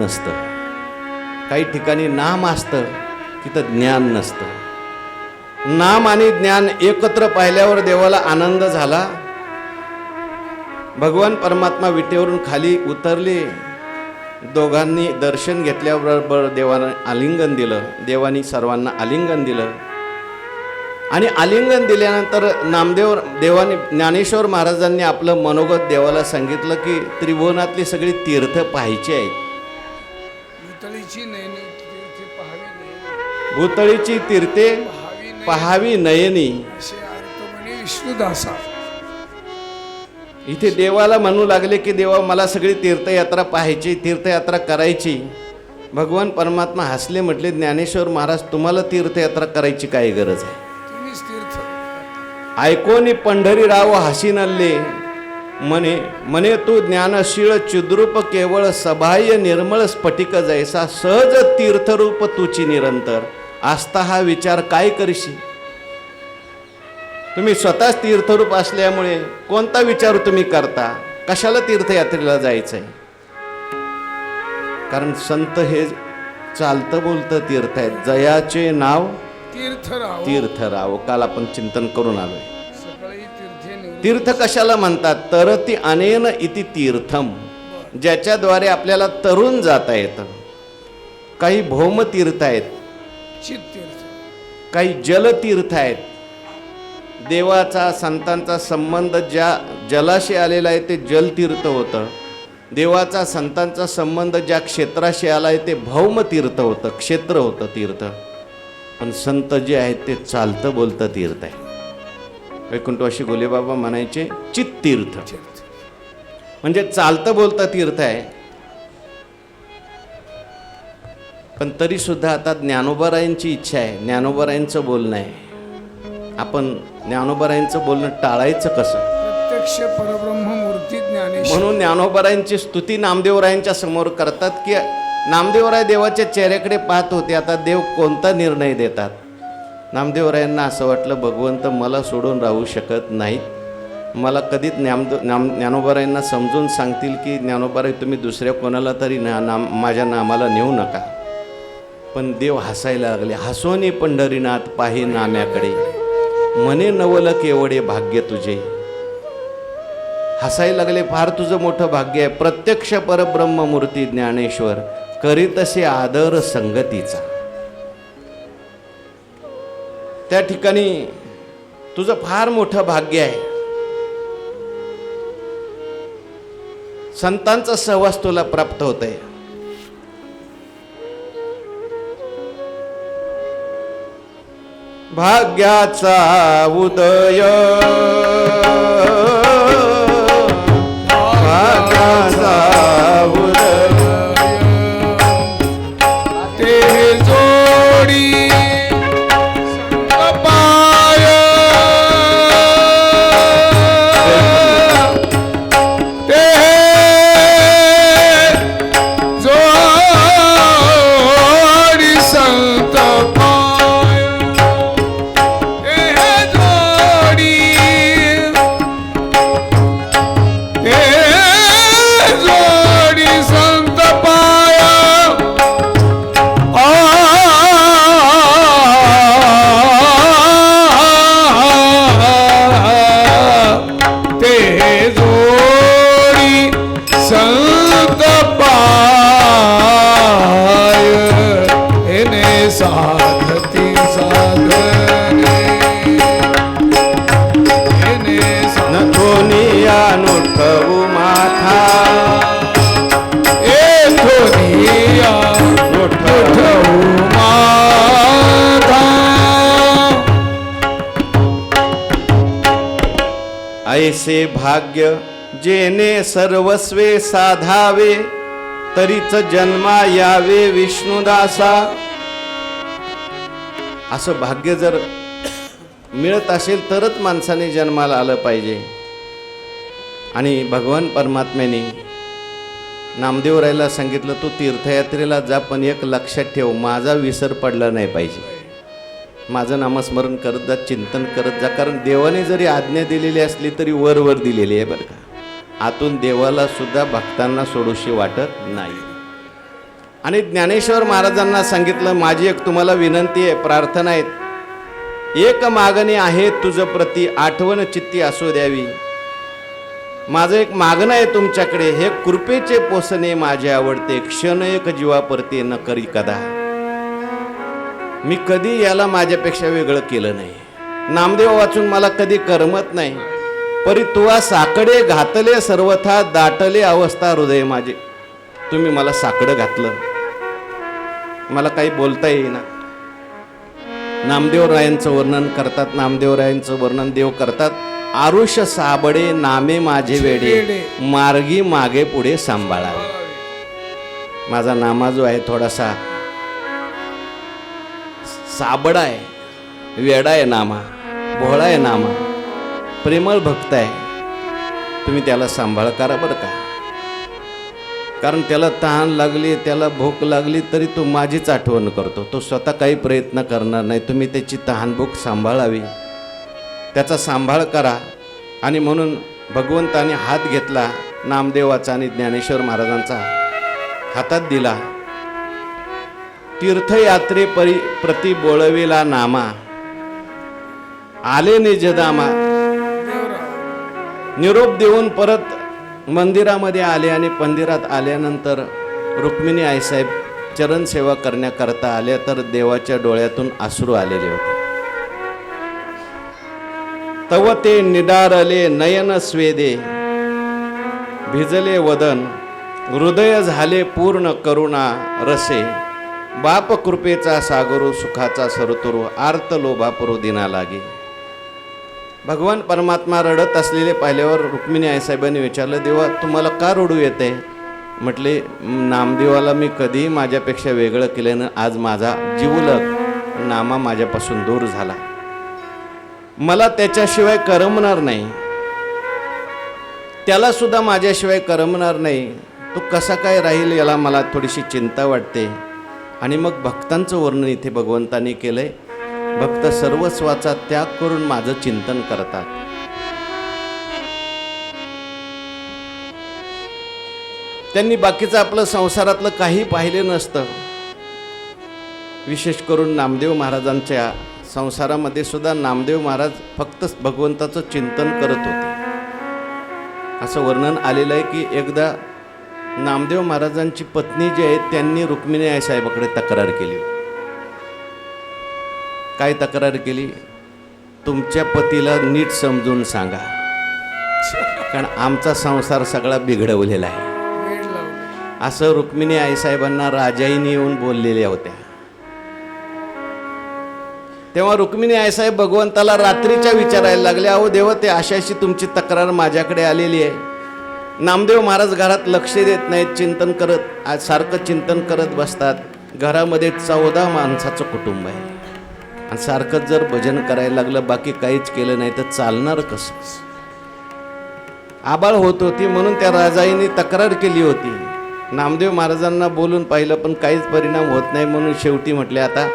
नसतं. काही ठिकाणी नाम असतं तिथं ज्ञान नसतं. नाम आणि ज्ञान एकत्र पाहिल्यावर देवाला आनंद झाला. भगवान परमात्मा विटेवरून खाली उतरले. दोघांनी दर्शन घेतल्याबरोबर देवाने आलिंगन दिलं. देवानी सर्वांना आलिंगन दिलं. आणि आलिंगन दिल्यानंतर नामदेव देवाने ज्ञानेश्वर महाराजांनी आपलं मनोगत देवाला सांगितलं की त्रिभुवनातली सगळी तीर्थ पाहायची आहेत. भूतळीची नयनी तीर्थे पाहावी नाही भूतळीची तीर्थे पाहावी नयनी. असे अर्थ म्हणे विष्णुदासा. इथे देवाला म्हणू लागले की देवा मला सगळी तीर्थयात्रा पाहायची तीर्थयात्रा करायची. भगवान परमात्मा हसले म्हटले ज्ञानेश्वर महाराज तुम्हाला तीर्थयात्रा करायची काय गरज आहे. ऐकोनी पंढरीराव हसी नल्ले म्हणे म्हणे तू ज्ञानशीळ चिद्रूप केवळ सबाह्य निर्मळ स्फटिक जैसा सहज तीर्थरूप तुची निरंतर. आस्था हा विचार काय करशी तुम्ही स्वतःच तीर्थरूप असल्यामुळे कोणता विचार तुम्ही करता? कशाला तीर्थयात्रेला जायचंय? कारण संत हे चालतं बोलतं तीर्थ आहेत. जयाचे नाव तीर्थ राहो तीर्थ राव काल आपण चिंतन करून आलोय. तीर्थे कशाला म्हणतात? तर ती अनेन इति तीर्थम ज्याच्याद्वारे आपल्याला तरुण जाता येतं. काही भौम तीर्थ आहेत काही जलतीर्थ आहेत. देवाचा संतांचा संबंध ज्या जलाशी आलेला आहे ते जलतीर्थ होतं. देवाचा संतांचा संबंध ज्या क्षेत्राशी आला आहे ते भौम तीर्थ होतं क्षेत्र होतं तीर्थ. पण संत जे आहेत ते चालतं बोलतं तीर्थ आहे. वैकुंठवाशी गोलेबाबा म्हणायचे चित्तीर्थ. तीर्थ म्हणजे चालतं बोलतं तीर्थ आहे. पण तरी सुद्धा आता ज्ञानोबरायांची इच्छा आहे. ज्ञानोबरायांचं बोलणं आहे. आपण ज्ञानोबरायांचं बोलणं टाळायचं कसं? प्रत्यक्ष म्हणून ज्ञानोबरायांची स्तुती नामदेवरायांच्या समोर करतात की नामदेवराय देवाच्या चेहऱ्याकडे पाहत होते. आता देव कोणता निर्णय देतात? नामदेवरायांना असं वाटलं भगवंत मला सोडून राहू शकत नाहीत. मला कधीच ज्ञामद नाम ज्ञानोबारायांना समजून सांगतील की ज्ञानोबाराय तुम्ही दुसऱ्या कोणाला तरी ना नाम माझ्या नामाला नेऊ नका. पण देव हसायला लागले हसोने पंढरीनाथ पाही नाम्याकडे. मने नवल केवढे भाग्य तुझे. हसायला लागले फार तुझं मोठं भाग्य आहे. प्रत्यक्ष परब्रह्म मूर्ती ज्ञानेश्वर करीतसे आदर संगतीचा. त्या ठिकाणी तुझं फार मोठं भाग्य आहे. संतांचा सहवास तुला प्राप्त होत आहे भाग्याचा उदय. भाग्याचा उदय. सर्वस्वे साधावे तरीच जन्मा यावे विष्णुदासा. असं भाग्य जर मिळत असेल तरच माणसाने जन्माला आलं पाहिजे. आणि भगवान परमात्म्याने नामदेवरायला सांगितलं तू तीर्थयात्रेला जा पण एक लक्षात ठेव माझा विसर पडला नाही पाहिजे. माझं नामस्मरण करत जा चिंतन करत जा कारण देवाने जरी आज्ञा दिलेली असली तरी वर वर दिलेली आहे बरं का. आतून देवाला सुद्धा भक्तांना सोडूशी वाटत नाही. आणि ज्ञानेश्वर महाराजांना सांगितलं माझी एक तुम्हाला विनंती आहे प्रार्थना आहे. एक मागणी आहे तुझं प्रती आठवण चित्ती असू द्यावी. माझं एक मागणं आहे तुमच्याकडे हे कृपेचे पोसणे माझे आवडते क्षण एक जीवापरते न करी कदा. मी कधी याला माझ्यापेक्षा वेगळं केलं नाही. नामदेव वाचून मला कधी करमत नाही. परी तुवा साकडे घातले सर्वथा दाटले अवस्था हृदय माझे. तुम्ही मला साकडं घातलं. मला काही बोलता येईना. नामदेवरायांचं वर्णन करतात नामदेवरायांचं वर्णन देव करतात. आरुष साबडे नामे माझे वेडे. मार्गी मागे पुढे सांभाळा. माझा नामा जो आहे थोडासा साबडा आहे वेडा आहे नामा भोळा आहे नामा. प्रेमळ भक्त आहे. तुम्ही त्याला सांभाळ करा बरं का. कारण त्याला तहान लागली त्याला भूक लागली तरी तो माझीच आठवण करतो. तो स्वतः काही प्रयत्न करणार नाही. तुम्ही त्याची तहान भूक सांभाळावी. त्याचा सांभाळ करा. आणि म्हणून भगवंताने हात घेतला नामदेवाचा आणि ज्ञानेश्वर महाराजांचा हातात दिला. तीर्थयात्रे परी प्रति बोळविला नामा. आले निजदामा. निरोप देऊन परत मंदिरामध्ये आले आणि मंदिरात आल्यानंतर रुक्मिणी आईसाहेब चरण सेवा करण्याकरता आल्या तर देवाच्या डोळ्यातून आसरू आलेले होते. तव ते निडारले नयन स्वेदे भिजले वदन हृदय झाले पूर्ण करुणा रसे बाप कृपेचा सागरू सुखाचा सरतुरू आर्त लोभापुरू दिना लागे. भगवान परमात्मा रडत असलेले पाहिल्यावर रुक्मिणी आईसाहेबांनी विचारलं देवा तुम्हाला का रडू येते? म्हटले नामदेवाला मी कधीही माझ्यापेक्षा वेगळं केल्यानं आज माझा जीवलग नामा माझ्यापासून दूर झाला. मला त्याच्याशिवाय करमणार नाही. त्याला सुद्धा माझ्याशिवाय करमणार नाही. तो कसा काय राहील याला मला थोडीशी चिंता वाटते. आणि मग भक्तांचं वर्णन इथे भगवंतानी आहे भक्त सर्वस्वाचा त्याग करून माझं चिंतन करतात. त्यांनी बाकीचं आपलं संसारातलं काही पाहिलं नसतं. विशेष करून नामदेव महाराजांच्या संसारामध्ये सुद्धा नामदेव महाराज फक्त भगवंताचं चिंतन करत होते. असं वर्णन आलेलं आहे की एकदा नामदेव महाराजांची पत्नी जी आहे त्यांनी रुक्मिणी आई साहेबाकडे तक्रार केली. काय तक्रार केली? तुमच्या पतीला नीट समजून सांगा. कारण आमचा संसार सगळा बिघडवलेला आहे. असं रुक्मिणी आईसाहेबांना राजाईने येऊन बोललेल्या होत्या. तेव्हा रुक्मिणी आईसाहेब भगवंताला रात्रीच्या विचारायला लागले अहो देव ते अशाशी तुमची तक्रार माझ्याकडे आलेली आहे. नामदेव महाराज घरात लक्ष देत नाहीत चिंतन करत आज सारखं चिंतन करत बसतात. घरामध्ये चौदा माणसाचं कुटुंब आहे. आणि सारखं जर भजन करायला लागलं बाकी काहीच केलं नाही तर चालणार कसं? आबाळ होत होती म्हणून त्या राजाईने तक्रार केली होती. नामदेव महाराजांना बोलून पाहिलं पण काहीच परिणाम होत नाही म्हणून शेवटी म्हटले आता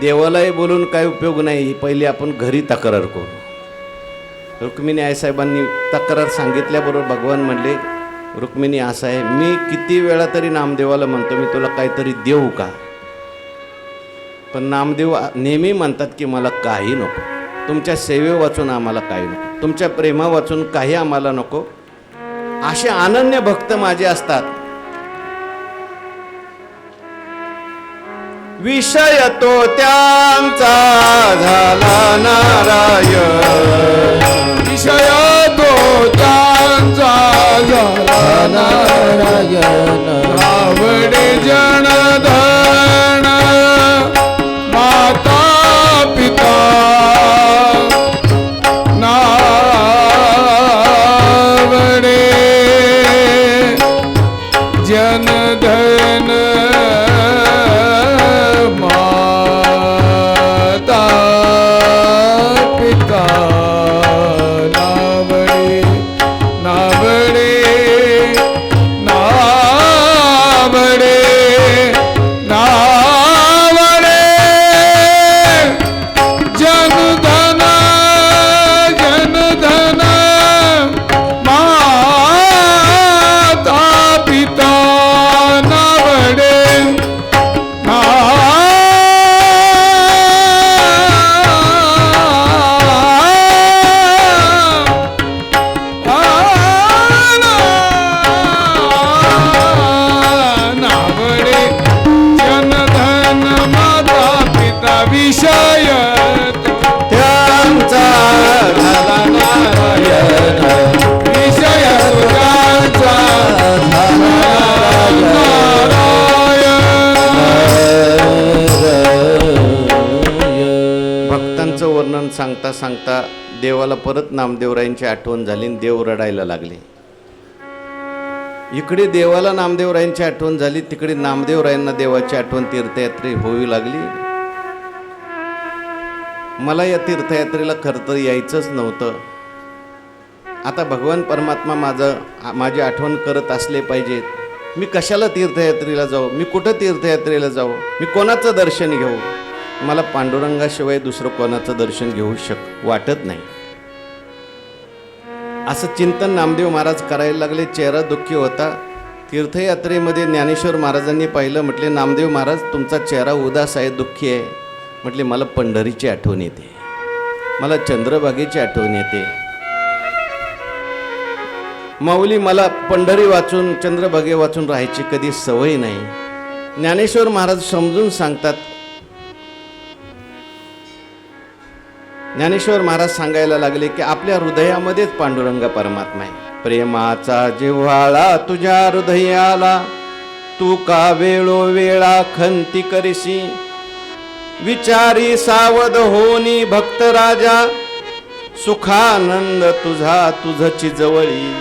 देवालाही बोलून काही उपयोग नाही पहिली आपण घरी तक्रार करू. रुक्मिणी आईसाहेबांनी तक्रार सांगितल्याबरोबर भगवान म्हणले रुक्मिणी असं आहे मी किती वेळा तरी नामदेवाला म्हणतो मी तुला काहीतरी देऊ का? पण नामदेव नेहमी म्हणतात की मला काही नको. तुमच्या सेवे वाचून आम्हाला काही नको. तुमच्या प्रेमा वाचून काही आम्हाला नको. असे अनन्य भक्त माझे असतात. विषय तो त्यांचा झाला नारायण. विषय तो त्यांचा झाला नारायण. आवडे जनधन सांगता सांगता देवाला परत नामदेवरायांची आठवण झाली आणि देव रडायला लागले. इकडे देवाला नामदेवरायांची आठवण झाली तिकडे नामदेवरायांना देवाची आठवण तीर्थयात्रे होऊ लागली. मला या तीर्थयात्रेला खरं तर यायचंच नव्हतं. आता भगवान परमात्मा माझं माझी आठवण करत असले पाहिजेत. मी कशाला तीर्थयात्रेला जाऊ? मी कुठं तीर्थयात्रेला जाऊ? मी कोणाचं दर्शन घेऊ? मला पांडुरंगाशिवाय दुसरं कोणाचं दर्शन घेऊ शक वाटत नाही. असं चिंतन नामदेव महाराज करायला लागले. चेहरा दुःखी होता. तीर्थयात्रेमध्ये ज्ञानेश्वर महाराजांनी पाहिलं. म्हटले नामदेव महाराज तुमचा चेहरा उदास आहे दुःखी आहे. म्हटले मला पंढरीची आठवण येते. मला चंद्रभागेची आठवण येते. माऊली मला पंढरी वाचून चंद्रभागे वाचून राहायची कधी सवय नाही. ज्ञानेश्वर महाराज समजून सांगतात ज्ञानेश्वर महाराज सांगायला लागले की आपल्या हृदयामध्येच पांडुरंग परमात्मा आहे. प्रेमाचा जिव्हाळा तुझ्या हृदयाला तू का वेळोवेळा खंती करीसी विचारी सावध होनी भक्त राजा सुखानंद तुझा तुझची जवळी.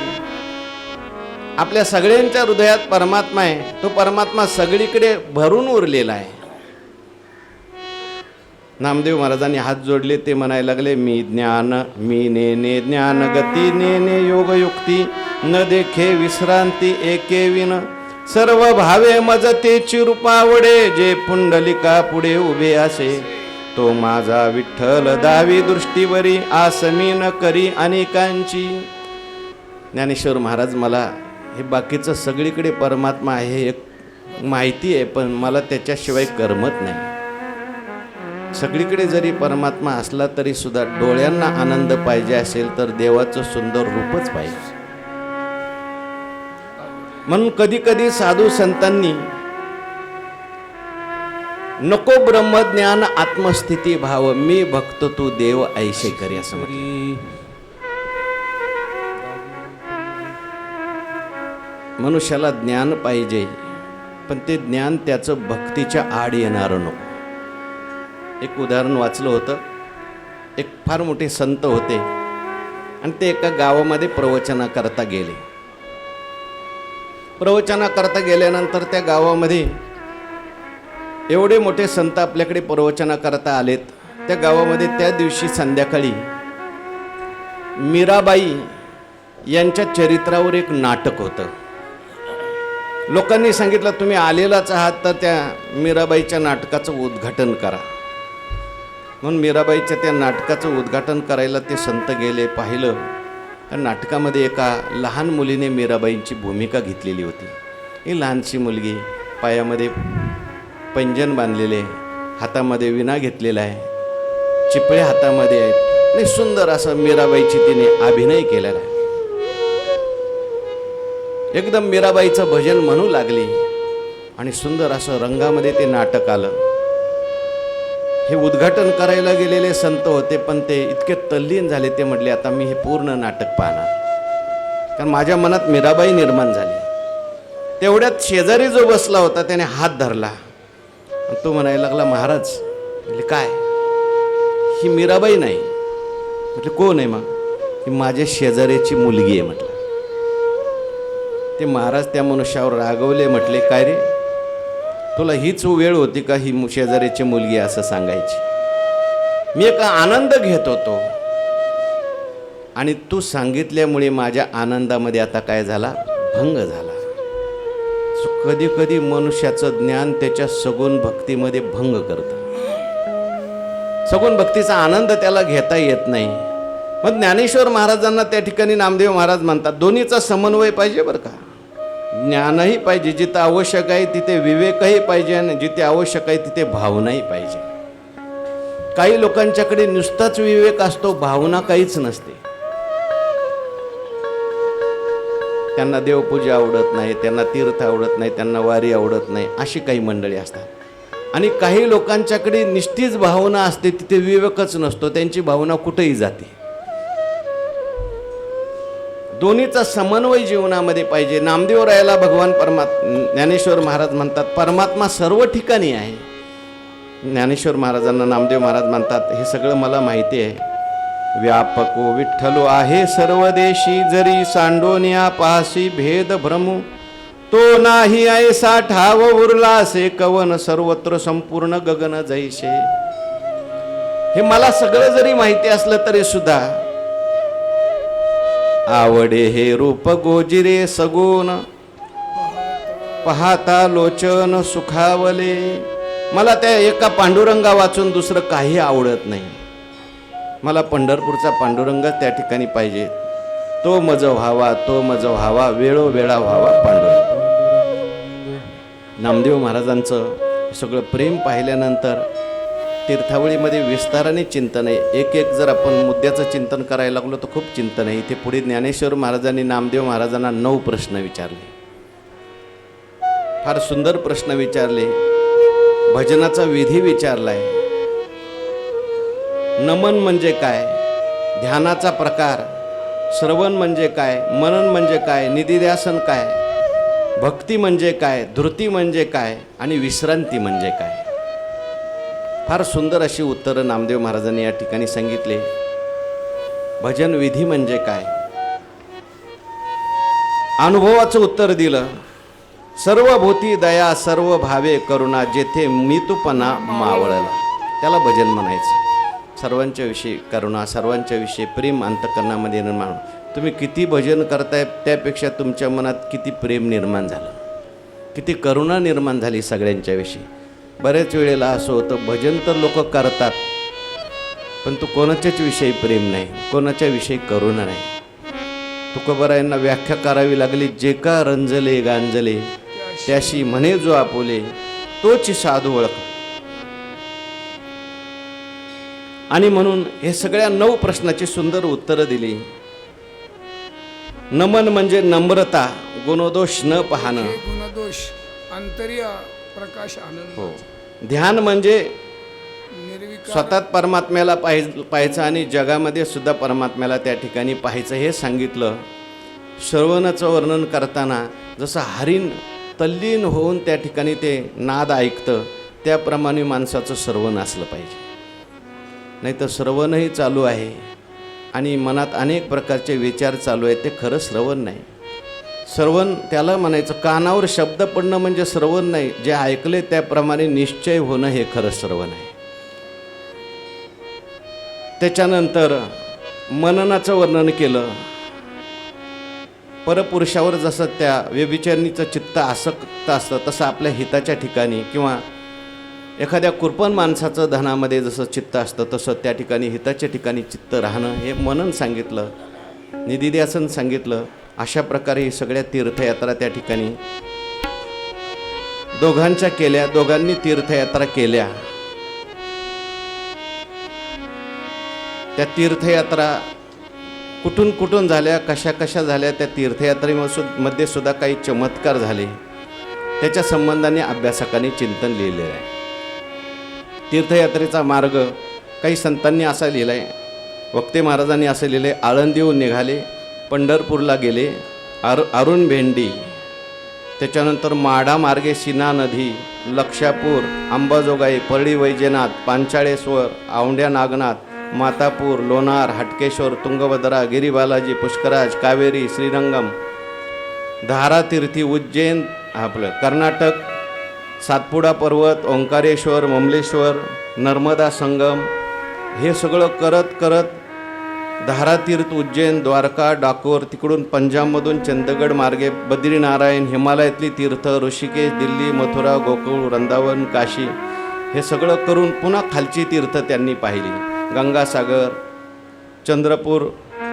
आपल्या सगळ्यांच्या हृदयात परमात्मा आहे. तो परमात्मा सगळीकडे भरून उरलेला आहे. नामदेव महाराजांनी हात जोडले ते म्हणायला लागले मी ज्ञान मी नेने ज्ञान गती नेने योगयुक्ती न देखे विश्रांती एके विन सर्व भावे मज ते चिरुपावडे जे पुंडलिका पुढे उभे असे. तो माझा विठ्ठल दावी दृष्टीवरी आसमी न करी अनेकांची. ज्ञानेश्वर महाराज मला हे बाकीचं सगळीकडे परमात्मा आहे हे एक माहिती आहे पण मला त्याच्याशिवाय करमत नाही. सगळीकडे जरी परमात्मा असला तरी सुद्धा डोळ्यांना आनंद पाहिजे असेल तर देवाचं सुंदर रूपच पाहिजे. म्हणून कधी कधी साधू संतांनी नको ब्रह्मज्ञान आत्मस्थिती भाव मी भक्त तू देव ऐशे करी असं मनुष्याला ज्ञान पाहिजे पण ते ज्ञान त्याचं भक्तीच्या आड येणारं नको. एक उदाहरण वाचलं होतं. एक फार मोठे संत होते आणि ते एका गावामध्ये प्रवचना करता गेले. प्रवचना करता गेल्यानंतर त्या गावामध्ये एवढे मोठे संत आपल्याकडे प्रवचना करता आलेत. त्या गावामध्ये त्या दिवशी संध्याकाळी मीराबाई यांच्या चरित्रावर एक नाटक होतं. लोकांनी सांगितलं तुम्ही आलेलाच आहात तर त्या मीराबाईच्या नाटकाचं उद्घाटन करा. म्हणून मीराबाईच्या त्या नाटकाचं उद्घाटन करायला ते संत गेले पाहिलं. त्या नाटकामध्ये एका लहान मुलीने मीराबाईंची भूमिका घेतलेली होती. ही लहानशी मुलगी पायामध्ये पंजन बांधलेले हातामध्ये विना घेतलेला आहे चिपळे हातामध्ये आहेत. आणि सुंदर असं मीराबाईची तिने अभिनय केलेला आहे. एकदम मीराबाईचं भजन म्हणू लागली आणि सुंदर असं रंगामध्ये ते नाटक आलं. हे उद्घाटन करायला गेलेले संत होते पण ते इतके तल्लीन झाले ते म्हटले आता मी हे पूर्ण नाटक पाहणार. कारण माझ्या मनात मीराबाई निर्माण झाली. तेवढ्यात शेजारी जो बसला होता त्याने हात धरला. तो म्हणायला लागला महाराज म्हटले काय? ही मीराबाई नाही. म्हटलं कोण आहे मग? ही माझ्या शेजाऱ्याची मुलगी आहे म्हटलं. ते महाराज त्या मनुष्यावर रागवले म्हटले काय रे? तुला हीच वेळ होती का ही शेजारीची मुलगी असं सांगायची? मी एक आनंद घेत होतो. आणि तू सांगितल्यामुळे माझ्या आनंदामध्ये आता काय झाला? भंग झाला. कधी कधी मनुष्याचं ज्ञान त्याच्या सगुण भक्तीमध्ये भंग करतं. सगुण भक्तीचा आनंद त्याला घेता येत नाही. मग ज्ञानेश्वर महाराजांना त्या ठिकाणी नामदेव महाराज म्हणतात दोन्हीचा समन्वय पाहिजे बरं का? ज्ञानही पाहिजे जिथं आवश्यक आहे तिथे विवेकही पाहिजे आणि जिथे आवश्यक आहे तिथे भावनाही पाहिजे. काही लोकांच्याकडे नुसताच विवेक असतो भावना काहीच नसते. त्यांना देवपूजा आवडत नाही त्यांना तीर्थ आवडत नाही त्यांना वारी आवडत नाही अशी काही मंडळी असतात. आणि काही लोकांच्याकडे निष्ठीच भावना असते तिथे विवेकच नसतो त्यांची भावना कुठेही जाते. दोन्हीचा समन्वय जीवनामध्ये पाहिजे. नामदेव रायाला भगवान परमात् ज्ञानेश्वर महाराज म्हणतात परमात्मा सर्व ठिकाणी आहे. ज्ञानेश्वर महाराजांना नामदेव महाराज म्हणतात हे सगळं मला माहिती आहे. व्यापको विठ्ठलो आहे सर्व देशी जरी सांडोनिया पासी भेद भ्रमू. तो नाही ऐसा ठाव उरलासे कवन सर्वत्र संपूर्ण गगन जैसे. हे मला सगळं जरी माहिती असलं तरी सुद्धा आवडे हे रूप गोजिरे सगुण. पाहता लोचन सुखावले. मला त्या एका पांडुरंगा वाचून दुसरं काही आवडत नाही. मला पंढरपूरचा पांडुरंग त्या ठिकाणी पाहिजे. तो मज व्हावा तो मज व्हावा वेळोवेळा व्हावा पांडुरंग. नामदेव महाराजांचं सगळं प्रेम पाहिल्यानंतर तीर्थावळीमध्ये विस्ताराने चिंतन आहे. एक एक जर आपण मुद्द्याचं चिंतन करायला लागलो तर खूप चिंतन आहे. इथे पुढे ज्ञानेश्वर महाराजांनी नामदेव महाराजांना नऊ प्रश्न विचारले. फार सुंदर प्रश्न विचारले. भजनाचा विधी विचारलाय. नमन म्हणजे काय? ध्यानाचा प्रकार. श्रवण म्हणजे काय? मनन म्हणजे काय? निधिध्यासन काय? भक्ती म्हणजे काय? धृती म्हणजे काय? आणि विश्रांती म्हणजे काय? फार सुंदर अशी उत्तरं नामदेव महाराजांनी या ठिकाणी सांगितले. भजन विधी म्हणजे काय? अनुभवाचं उत्तर दिलं. सर्व भूती दया सर्व भावे करुणा जेथे मितूपणा मावळला. त्याला भजन म्हणायचं. सर्वांच्या विषयी करुणा सर्वांच्या विषयी प्रेम अंतकरणामध्ये निर्माण तुम्ही किती भजन करताय त्यापेक्षा तुमच्या मनात किती प्रेम निर्माण झालं. किती करुणा निर्माण झाली सगळ्यांच्याविषयी बऱ्याच वेळेला असं होतं भजन तर लोक करतात पण तू कोणाच्याच विषयी प्रेम नाही कोणाच्या विषयी करुणा नाही. तुकोबरायांना व्याख्या करावी लागली जे का रंजले गांजले त्याशी म्हणे जो आपोले तोच साधू ओळख. आणि म्हणून हे सगळ्या नऊ प्रश्नाची सुंदर उत्तरं दिली. नमन म्हणजे नम्रता गुणदोष न पाहणं. गुणदोष अंतर्या प्रकाश आनंद. हो. ध्यान म्हणजे स्वतः परमात्म्याला पाहि पाहायचं आणि जगामध्ये सुद्धा परमात्म्याला त्या ठिकाणी पाहायचं हे सांगितलं. श्रवणाचं वर्णन करताना जसं हरिण तल्लीन होऊन त्या ठिकाणी ते नाद ऐकतं त्याप्रमाणे माणसाचं श्रवण असलं पाहिजे. नाही तर श्रवणही चालू आहे आणि मनात अनेक प्रकारचे विचार चालू आहेत ते खरं श्रवण नाही. श्रवण त्याला म्हणायचं कानावर शब्द पडणं म्हणजे श्रवण नाही. जे ऐकले त्याप्रमाणे निश्चय होणं हे खरं श्रवण आहे. त्याच्यानंतर मननाचं वर्णन केलं. परपुरुषावर जसं त्या व्यभिचारणीचं चित्त आसक्त असतं तसं आपल्या हिताच्या ठिकाणी किंवा एखाद्या कुरपण माणसाचं धनामध्ये जसं चित्त असतं तसं त्या ठिकाणी हिताच्या ठिकाणी चित्त राहणं हे मनन सांगितलं. निधिध्यासन सांगितलं. अशा प्रकारे ही सगळ्या तीर्थयात्रा त्या ठिकाणी दोघांच्या केल्या दोघांनी तीर्थयात्रा केल्या. त्या तीर्थयात्रा कुठून कुठून झाल्या कशा कशा झाल्या त्या तीर्थयात्रेमध्ये सुद्धा काही चमत्कार झाले. त्याच्या संबंधाने अभ्यासकांनी चिंतन लिहिलेलं आहे. तीर्थयात्रेचा मार्ग काही संतांनी असा लिहिला आहे वक्ते महाराजांनी असं लिहिलं आहे आळंदीहून निघाले पंढरपूरला गेले. आर अरुण भेंडी त्याच्यानंतर माढा मार्गे सीना नदी लक्षापूर अंबाजोगाई परळी वैजनाथ पांचाळेश्वर आवंड्या नागनाथ मातापूर लोणार हटकेश्वर तुंगभद्रा गिरीबालाजी पुष्कराज कावेरी श्रीरंगम धारातीर्थी उज्जैन आपलं कर्नाटक सातपुडा पर्वत ओंकारेश्वर ममलेश्वर नर्मदा संगम हे सगळं करत करत धारातीर्थ उज्जैन द्वारका डाकोर तिकडून पंजाबमधून चंदगड मार्गे बद्रीनारायण हिमालयातली तीर्थ ऋषिकेश दिल्ली मथुरा गोकुळ वृंदावन काशी हे सगळं करून पुन्हा खालची तीर्थ त्यांनी पाहिली. गंगासागर चंद्रपूर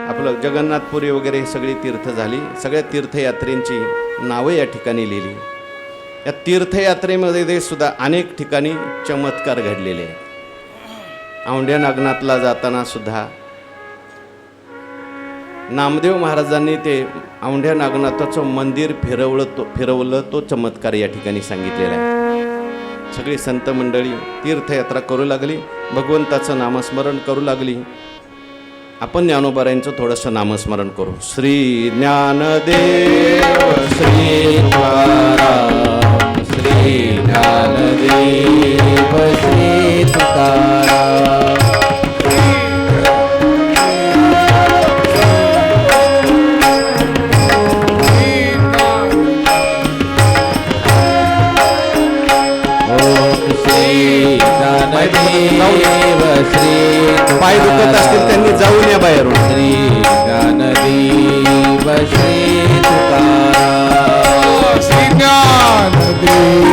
आपलं जगन्नाथपुरी वगैरे ही सगळी तीर्थ झाली. सगळ्या तीर्थयात्रेंची नावं या ठिकाणी लिहिली. या तीर्थयात्रेमध्ये सुद्धा अनेक ठिकाणी चमत्कार घडलेले. आहेत औंढ्या नागनाथला जाताना सुद्धा नामदेव महाराजांनी ते औंढ्या नागनाथाचं मंदिर फिरवलं तो फिरवलं तो चमत्कार या ठिकाणी सांगितलेला आहे. सगळी संत मंडळी तीर्थयात्रा करू लागली भगवंताचं नामस्मरण करू लागली. आपण ज्ञानोबारायांचं थोडंसं नामस्मरण करू. श्री ज्ञानदेव श्री तुकाराम श्री ज्ञानदेव श्री तुकाराम. पाय दुखत असतील त्यांनी जाऊन या बाहेरून. श्री ज्ञानदेव श्री तुकाराम. श्री ज्ञानदेव